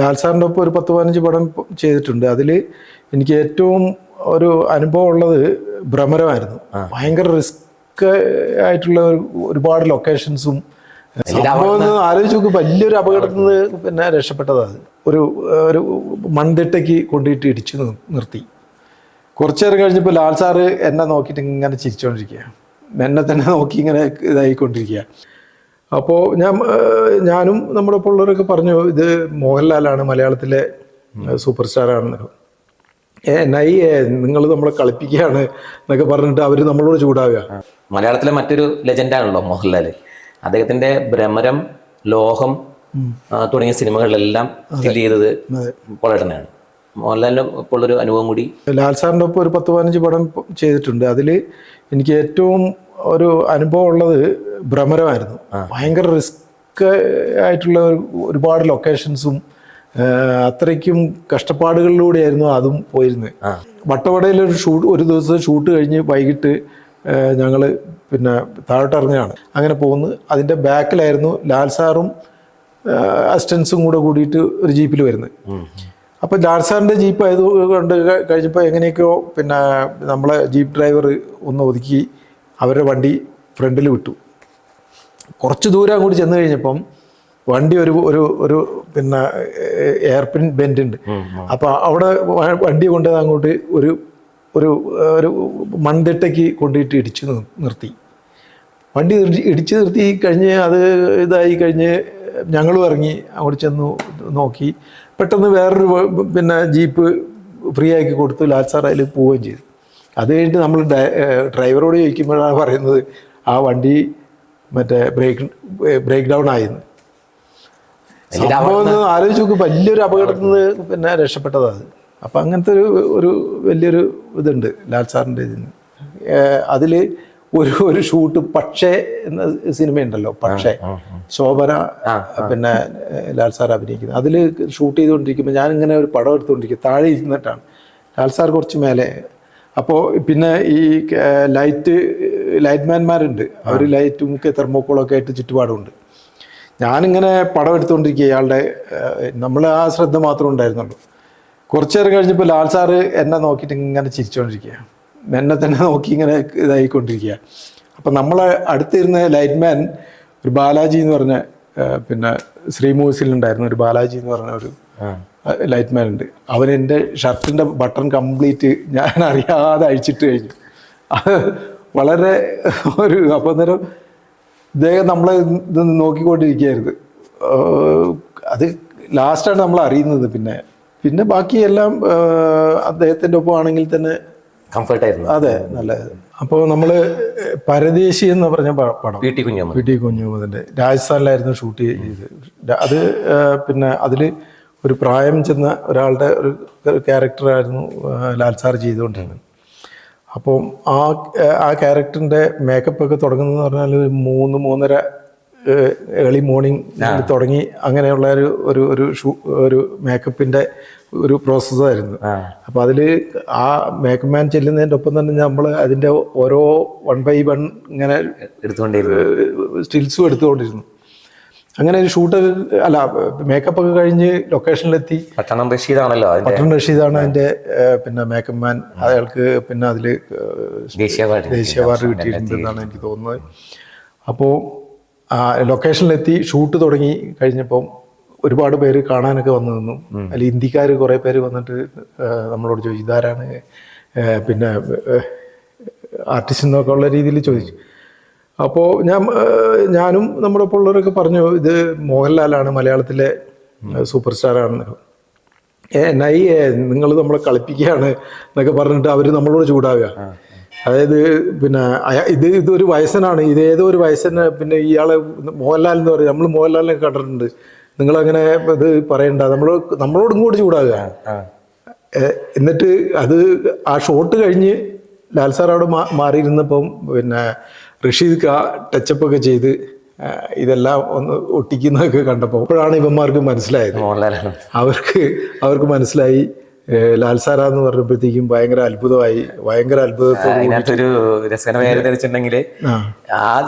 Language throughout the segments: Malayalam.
ലാൽ സാറിന്റെ ഒപ്പം ഒരു പത്ത് പതിനഞ്ച് പടം ചെയ്തിട്ടുണ്ട്. അതിൽ എനിക്ക് ഏറ്റവും ഒരു അനുഭവം ഉള്ളത് ഭ്രമരമായിരുന്നു. ഭയങ്കര റിസ്ക് ആയിട്ടുള്ള ഒരുപാട് ലൊക്കേഷൻസും ആലോചിച്ച് നോക്ക് വലിയൊരു അപകടത്തിൽ നിന്ന് പിന്നെ രക്ഷപ്പെട്ടതാണ് ഒരു ഒരു മൺതിട്ടയ്ക്ക് കൊണ്ടുപോയിട്ട് ഇടിച്ചു നിർത്തി. കുറച്ചു നേരം കഴിഞ്ഞപ്പോൾ ലാൽ സാറ് എന്നെ നോക്കിയിട്ട് ഇങ്ങനെ ചിരിച്ചുകൊണ്ടിരിക്കുക എന്നെ തന്നെ നോക്കി ഇങ്ങനെ ഇതായിക്കൊണ്ടിരിക്കുക അപ്പോൾ ഞാൻ ഞാനും നമ്മുടെ ഒപ്പം ഉള്ളവരൊക്കെ പറഞ്ഞു ഇത് മോഹൻലാലാണ് മലയാളത്തിലെ സൂപ്പർ സ്റ്റാർ ആണെന്ന് ഏ നൈ നിങ്ങൾ നമ്മളെ കളിപ്പിക്കുകയാണ് എന്നൊക്കെ പറഞ്ഞിട്ട് അവർ നമ്മളോട് ചൂടാവുക. മലയാളത്തിലെ മറ്റൊരു ലെജൻഡാണല്ലോ മോഹൻലാൽ അദ്ദേഹത്തിന്റെ ഭ്രമരം ലോഹം തുടങ്ങിയ സിനിമകളിലെല്ലാം ചെയ്തത് പോളേട്ടനാണ് മോഹൻലാലിന് ഇപ്പോൾ ഒരു അനുഭവം കൂടി. ലാൽ സാറിന്റെ ഒപ്പം ഒരു പത്ത് പതിനഞ്ച് പടം ചെയ്തിട്ടുണ്ട്. അതിൽ എനിക്ക് ഏറ്റവും ഒരു അനുഭവം ഉള്ളത് ഭ്രമരമായിരുന്നു. ഭയങ്കര റിസ്ക് ആയിട്ടുള്ള ഒരുപാട് ലൊക്കേഷൻസും അത്രയ്ക്കും കഷ്ടപ്പാടുകളിലൂടെയായിരുന്നു അതും പോയിരുന്നത്. വട്ടവടയിൽ ഒരു ഷൂട്ട് ഒരു ദിവസം ഷൂട്ട് കഴിഞ്ഞ് വൈകിട്ട് ഞങ്ങൾ പിന്നെ താഴോട്ട് ഇറങ്ങുകയാണ്. അങ്ങനെ പോകുന്നു. അതിന്റെ ബാക്കിലായിരുന്നു ലാൽ സാറും അസിസ്റ്റൻസും കൂടെ കൂടിയിട്ട് ഒരു ജീപ്പിൽ വരുന്നത്. അപ്പോൾ ലാൽ സാറിന്റെ ജീപ്പ് ആയത് കൊണ്ട് കഴിഞ്ഞപ്പോൾ എങ്ങനെയൊക്കെയോ പിന്നെ നമ്മളെ ജീപ്പ് ഡ്രൈവർ ഒന്ന് ഒതുക്കി അവരുടെ വണ്ടി ഫ്രണ്ടിൽ വിട്ടു. കുറച്ച് ദൂരം അങ്ങോട്ട് ചെന്ന് കഴിഞ്ഞപ്പം വണ്ടി ഒരു ഒരു ഒരു പിന്നെ എയർപിൻ ബെൻഡ് ഉണ്ട് അപ്പോൾ അവിടെ വണ്ടി കൊണ്ടത് അങ്ങോട്ട് ഒരു ഒരു ഒരു മൺതിട്ടയ്ക്ക് കൊണ്ടിട്ട് ഇടിച്ചു നിർ- നിർത്തി. വണ്ടി ഇടിച്ച് നിർത്തി കഴിഞ്ഞ് അത് ഇതായി കഴിഞ്ഞ് ഞങ്ങളും ഇറങ്ങി അങ്ങോട്ട് ചെന്നു നോക്കി. പെട്ടെന്ന് വേറൊരു പിന്നെ ജീപ്പ് ഫ്രീ ആക്കി കൊടുത്തു ലാൽ സാർ അതിൽ പോവുകയും ചെയ്തു. അത് കഴിഞ്ഞിട്ട് നമ്മൾ ഡ്രൈവറോട് ചോദിക്കുമ്പോഴാണ് പറയുന്നത് ആ വണ്ടി മറ്റേ ബ്രേക്ക് ബ്രേക്ക് ഡൗൺ ആയിരുന്നു. സംഭവം ആലോചിച്ച് നോക്ക് വലിയൊരു അപകടത്തിൽ നിന്ന് പിന്നെ രക്ഷപ്പെട്ടതാണ് അപ്പം അങ്ങനത്തെ ഒരു ഒരു വലിയൊരു ഇതുണ്ട് ലാൽ സാറിന്റെ ഇതിന് അതിൽ ഒരു ഒരു ഷൂട്ട് പക്ഷേ എന്ന സിനിമയുണ്ടല്ലോ പക്ഷേ. ശോഭന പിന്നെ ലാൽ സാർ അഭിനയിക്കുന്നത്. അതിൽ ഷൂട്ട് ചെയ്തുകൊണ്ടിരിക്കുമ്പോൾ ഞാൻ ഇങ്ങനെ ഒരു പടം എടുത്തുകൊണ്ടിരിക്കും താഴെ ഇരുന്നിട്ടാണ്. ലാൽ സാർ കുറച്ച് മേലെ. അപ്പോൾ പിന്നെ ഈ ലൈറ്റ് ലൈറ്റ്മാൻമാരുണ്ട്. അവർ ലൈറ്റും തെർമോക്കോളൊക്കെ ആയിട്ട് ചുറ്റുപാടുമുണ്ട്. ഞാനിങ്ങനെ പടം എടുത്തുകൊണ്ടിരിക്കുക ഇയാളുടെ നമ്മൾ ആ ശ്രദ്ധ മാത്രം ഉണ്ടായിരുന്നുള്ളൂ. കുറച്ചു നേരം കഴിഞ്ഞപ്പോൾ ലാൽ സാറ് എന്നെ നോക്കിയിട്ട് ഇങ്ങനെ ചിരിച്ചുകൊണ്ടിരിക്കുക എന്നെ തന്നെ നോക്കി ഇങ്ങനെ ഇതായിക്കൊണ്ടിരിക്കുക അപ്പം നമ്മളെ അടുത്തിരുന്ന ലൈറ്റ്മാൻ ഒരു ബാലാജി എന്ന് പറഞ്ഞ പിന്നെ ശ്രീ മൂസിലുണ്ടായിരുന്ന ഒരു ബാലാജി എന്ന് പറഞ്ഞ ഒരു ലൈറ്റ്മാൻ ഉണ്ട് അവൻ എന്റെ ഷർട്ടിന്റെ ബട്ടൺ കംപ്ലീറ്റ് ഞാൻ അറിയാതെ അഴിച്ചിട്ട് കഴിഞ്ഞു. വളരെ ഒരു അപ്പം നേരം ഇദ്ദേഹം നമ്മളെ ഇത് നോക്കിക്കൊണ്ടിരിക്കുകയായിരുന്നു. അത് ലാസ്റ്റാണ് നമ്മൾ അറിയുന്നത് പിന്നെ. പിന്നെ ബാക്കി എല്ലാം അദ്ദേഹത്തിന്റെ ഒപ്പം ആണെങ്കിൽ തന്നെ കംഫർട്ടായിരുന്നു അതെ നല്ല അപ്പോൾ നമ്മൾ പരദേശി എന്ന് പറഞ്ഞ പടം. P T Kunjamma P T രാജസ്ഥാനിലായിരുന്നു shoot ചെയ്ത്. അത് പിന്നെ അതിൽ ഒരു പ്രായം ചെന്ന ഒരാളുടെ ഒരു ക്യാരക്ടറായിരുന്നു ലാൽസാർ ലാൽ സാർ ചെയ്തുകൊണ്ടിരുന്നത്. അപ്പം ആ ആ ക്യാരക്ടറിന്റെ മേക്കപ്പ് ഒക്കെ തുടങ്ങുന്നതെന്ന് പറഞ്ഞാൽ ഒരു മൂന്ന് മൂന്നര ഏർലി മോർണിംഗ് തുടങ്ങി അങ്ങനെയുള്ള ഒരു ഒരു ഒരു ഷൂ ഒരു മേക്കപ്പിന്റെ ഒരു പ്രോസസ്സായിരുന്നു അപ്പോൾ അതിൽ ആ മേക്കപ്പ് മാൻ ചെല്ലുന്നതിന്റെ ഒപ്പം തന്നെ നമ്മൾ അതിന്റെ ഓരോ വൺ ബൈ വൺ ഇങ്ങനെ എടുത്തുകൊണ്ടിരുന്നു. സ്റ്റിൽസും എടുത്തുകൊണ്ടിരുന്നു. അങ്ങനെ ഒരു ഷൂട്ട് അല്ല മേക്കപ്പ് ഒക്കെ കഴിഞ്ഞ് ലൊക്കേഷനിലെത്തി പട്ടണം റഷീദാണല്ലോ പട്ടണം റഷീദാണ് അതിന്റെ പിന്നെ മേക്കപ്പ് മാൻ അയാൾക്ക് പിന്നെ അതിൽ ദേശീയ അവാർഡ് കിട്ടിയിട്ടുണ്ടെന്നാണ് എനിക്ക് തോന്നുന്നത്. അപ്പോൾ ലൊക്കേഷനിലെത്തി ഷൂട്ട് തുടങ്ങി കഴിഞ്ഞപ്പം ഒരുപാട് പേര് കാണാനൊക്കെ വന്നു നിന്നു. അതിൽ ഹിന്ദിക്കാർ കുറേ പേര് വന്നിട്ട് നമ്മളോട് ചോദിച്ചു ഇതാരാണ്? പിന്നെ ആർട്ടിസ്റ്റ് എന്നൊക്കെ ഉള്ള രീതിയിൽ ചോദിച്ചു. അപ്പോൾ ഞാൻ ഞാനും നമ്മുടെ പിള്ളേരൊക്കെ പറഞ്ഞു ഇത് മോഹൻലാലാണ് മലയാളത്തിലെ സൂപ്പർ സ്റ്റാർ ആണെന്ന് ഏ നൈ നിങ്ങൾ നമ്മളെ കളിപ്പിക്കുകയാണ് എന്നൊക്കെ പറഞ്ഞിട്ട് അവർ നമ്മളോട് ചൂടാവുക. അതായത് പിന്നെ ഇത് ഇതൊരു വയസ്സനാണ്. ഇത് ഏതോ ഒരു വയസ്സന് പിന്നെ ഇയാളെ മോഹൻലാൽ എന്ന് പറയും. നമ്മൾ മോഹൻലാലിനെ കണ്ടിട്ടുണ്ട്. നിങ്ങളങ്ങനെ ഇത് പറയണ്ട. നമ്മൾ നമ്മളോട് കൂടി ചൂടാവുക. എന്നിട്ട് അത് ആ ഷോട്ട് കഴിഞ്ഞ് ലാൽ സാർ അവിടെ മാ- മാറിയിരുന്നപ്പം പിന്നെ ഋഷി ആ ടച്ചപ്പ് ഒക്കെ ചെയ്ത് ഇതെല്ലാം ഒന്ന് ഒട്ടിക്കുന്നതൊക്കെ കണ്ടപ്പോൾ അപ്പോഴാണ് ഇവന്മാർക്ക് മനസ്സിലായത്. അവർക്ക് അവർക്ക് മനസ്സിലായി ലാൽ ലാൽ സാറാന്ന് പറഞ്ഞപ്പോഴത്തേക്കും ഭയങ്കര അത്ഭുതമായി ഭയങ്കര അത്ഭുതത്തോടെ രസകരമായ ആ.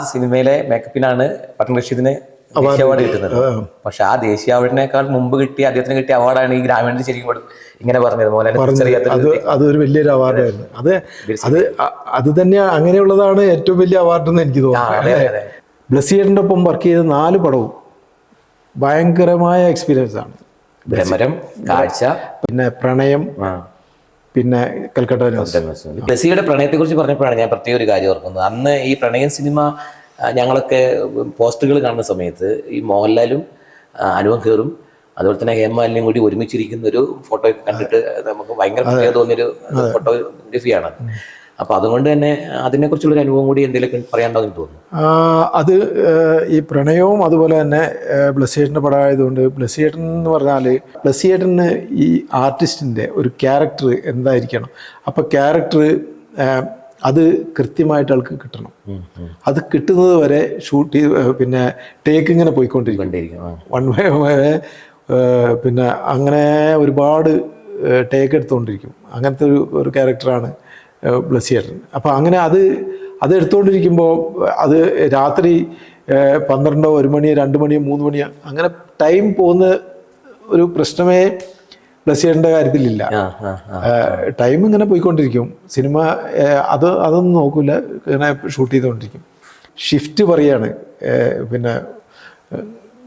സിനിമയിലെ മേക്കപ്പിനാണ് പട്ടൺ റഷീദിനെ ദേശീയ അവാർഡ് കിട്ടുന്നത്. പക്ഷെ ആ ദേശീയ അവാർഡിനേക്കാൾ മുമ്പ് കിട്ടിയ അദ്ദേഹത്തിന് കിട്ടിയ അവാർഡാണ് ഈ ഗ്രാമീണ ശരിക്കും ഇങ്ങനെ പറഞ്ഞത്. അത് അതൊരു വലിയൊരു അവാർഡായിരുന്നു. അത് അത്. അത് തന്നെ അങ്ങനെയുള്ളതാണ് ഏറ്റവും വലിയ അവാർഡ് എന്ന് എനിക്ക് തോന്നുന്നു. അതെ. ഒപ്പം വർക്ക് ചെയ്ത നാല് പടവും ഭയങ്കരമായ എക്സ്പീരിയൻസ് ആണ്. ഭ്രമരം കാഴ്ച. പിന്നെ പ്രണയം പിന്നെ കൽക്കട്ട ബ്ലസിയുടെ പ്രണയത്തെ കുറിച്ച് പറഞ്ഞപ്പോഴാണ് ഞാൻ പ്രത്യേക ഒരു കാര്യം ഓർക്കുന്നത്. അന്ന് ഈ പ്രണയം സിനിമ ഞങ്ങളൊക്കെ പോസ്റ്ററുകൾ കാണുന്ന സമയത്ത് ഈ മോഹൻലാലും അനുപം ഖേറും അതുപോലെ തന്നെ ഹേമാലിനും കൂടി ഒരുമിച്ചിരിക്കുന്ന ഒരു ഫോട്ടോ കണ്ടിട്ട് നമുക്ക് ഭയങ്കര പ്രത്യേകത തോന്നിയൊരു ഫോട്ടോഗ്രഫിയാണ് അപ്പൊ അതുകൊണ്ട് തന്നെ അതിനെക്കുറിച്ചുള്ള ഒരു അനുഭവം കൂടി എന്തെങ്കിലും പറയാനുണ്ടോ എന്ന് തോന്നുന്നു. അത് ഈ പ്രണയവും അതുപോലെ തന്നെ ബ്ലസ്സിയേട്ടന്റെ പടമായതുകൊണ്ട് ബ്ലസ്സിയേട്ടൻ എന്ന് പറഞ്ഞാൽ ബ്ലസ്സിയേട്ടന് ഈ ആർട്ടിസ്റ്റിന്റെ ഒരു ക്യാരക്ടർ എന്തായിരിക്കണം? അപ്പോൾ ക്യാരക്ടർ അത് കൃത്യമായിട്ട് ആൾക്ക് കിട്ടണം. അത് കിട്ടുന്നത് വരെ ഷൂട്ട് ചെയ്ത് പിന്നെ ടേക്ക് ഇങ്ങനെ പോയിക്കൊണ്ടിരിക്കും. വൺ വേ പിന്നെ അങ്ങനെ ഒരുപാട് ടേക്ക് എടുത്തുകൊണ്ടിരിക്കും. അങ്ങനത്തെ ഒരു ഒരു ക്യാരക്ടറാണ് ബ്ലസ്സിയേട്ടൻ അപ്പോൾ അങ്ങനെ അത് അത് എടുത്തുകൊണ്ടിരിക്കുമ്പോൾ അത് രാത്രി പന്ത്രണ്ടോ ഒരു മണിയോ രണ്ട് മണിയോ മൂന്ന് മണിയോ അങ്ങനെ ടൈം പോകുന്ന ഒരു പ്രശ്നമേ ബ്ലസ്സിയേട്ടന്റെ കാര്യത്തിലില്ല. ടൈം ഇങ്ങനെ പോയിക്കൊണ്ടിരിക്കും. സിനിമ അത് അതൊന്നും നോക്കൂല. ഇങ്ങനെ ഷൂട്ട് ചെയ്തുകൊണ്ടിരിക്കും. ഷിഫ്റ്റ് പറയാണ് പിന്നെ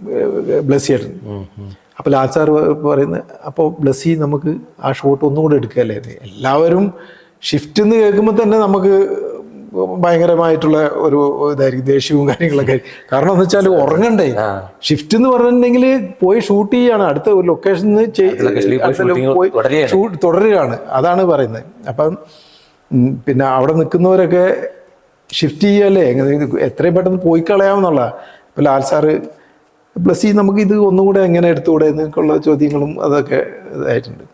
പിന്നെ ബ്ലസ്സിയേട്ടൻ അപ്പോൾ ലാച്ചാർ പറയുന്നത് അപ്പോൾ ബ്ലസ്സി നമുക്ക് ആ ഷോട്ട് ഒന്നും കൂടെ എടുക്കുകയല്ലേ? എല്ലാവരും ഷിഫ്റ്റ് എന്ന് കേൾക്കുമ്പോൾ തന്നെ നമുക്ക് ഭയങ്കരമായിട്ടുള്ള ഒരു ഇതായിരിക്കും ദേഷ്യവും കാര്യങ്ങളൊക്കെ. കാരണം എന്ന് വെച്ചാൽ ഉറങ്ങണ്ടേ. ഷിഫ്റ്റ് എന്ന് പറഞ്ഞിട്ടുണ്ടെങ്കിൽ പോയി ഷൂട്ട് ചെയ്യാണ്. അടുത്ത ഒരു ലൊക്കേഷനിൽ. ഷൂട്ട് തുടരുകയാണ്. അതാണ് പറയുന്നത്. അപ്പം പിന്നെ അവിടെ നിൽക്കുന്നവരൊക്കെ ഷിഫ്റ്റ് ചെയ്യല്ലേ? എത്രയും പെട്ടെന്ന് പോയി കളയാമെന്നുള്ള ഇപ്പോൾ ലാൽ സാറ് പ്ലസ് ഈ നമുക്ക് ഇത് ഒന്നുകൂടെ എങ്ങനെ എടുത്തുകൂടെ? എന്നൊക്കെയുള്ള ചോദ്യങ്ങളും അതൊക്കെ ഇതായിട്ടുണ്ട്.